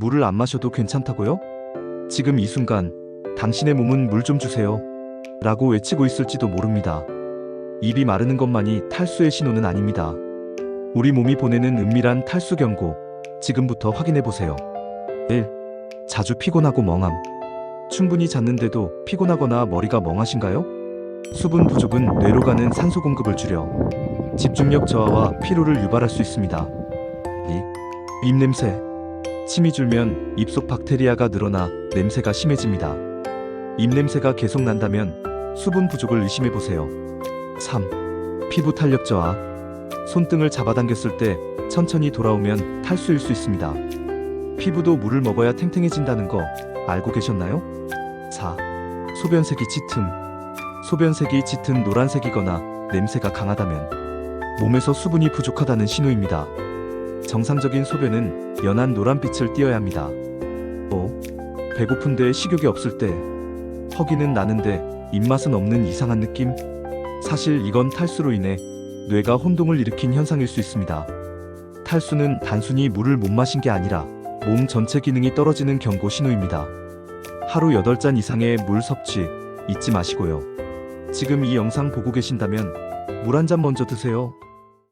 물을 안 마셔도 괜찮다고요? 지금 이 순간 당신의 몸은 물 좀 주세요. 라고 외치고 있을지도 모릅니다. 입이 마르는 것만이 탈수의 신호는 아닙니다. 우리 몸이 보내는 은밀한 탈수 경고, 지금부터 확인해 보세요. 1. 자주 피곤하고 멍함. 충분히 잤는데도 피곤하거나 머리가 멍하신가요? 수분 부족은 뇌로 가는 산소 공급을 줄여 집중력 저하와 피로를 유발할 수 있습니다. 2. 입냄새. 침이 줄면 입속 박테리아가 늘어나 냄새가 심해집니다. 입냄새가 계속 난다면 수분 부족을 의심해 보세요. 3. 피부 탄력 저하. 손등을 잡아당겼을 때 천천히 돌아오면 탈수일 수 있습니다. 피부도 물을 먹어야 탱탱해진다는 거 알고 계셨나요? 4. 소변색이 짙음. 소변색이 짙은 노란색이거나 냄새가 강하다면 몸에서 수분이 부족하다는 신호입니다. 정상적인 소변은 연한 노란빛을 띠어야 합니다. 5. 배고픈데 식욕이 없을 때 허기는 나는데 입맛은 없는 이상한 느낌? 사실 이건 탈수로 인해 뇌가 혼동을 일으킨 현상일 수 있습니다. 탈수는 단순히 물을 못 마신 게 아니라 몸 전체 기능이 떨어지는 경고 신호입니다. 하루 8잔 이상의 물 섭취 잊지 마시고요. 지금 이 영상 보고 계신다면 물 한 잔 먼저 드세요.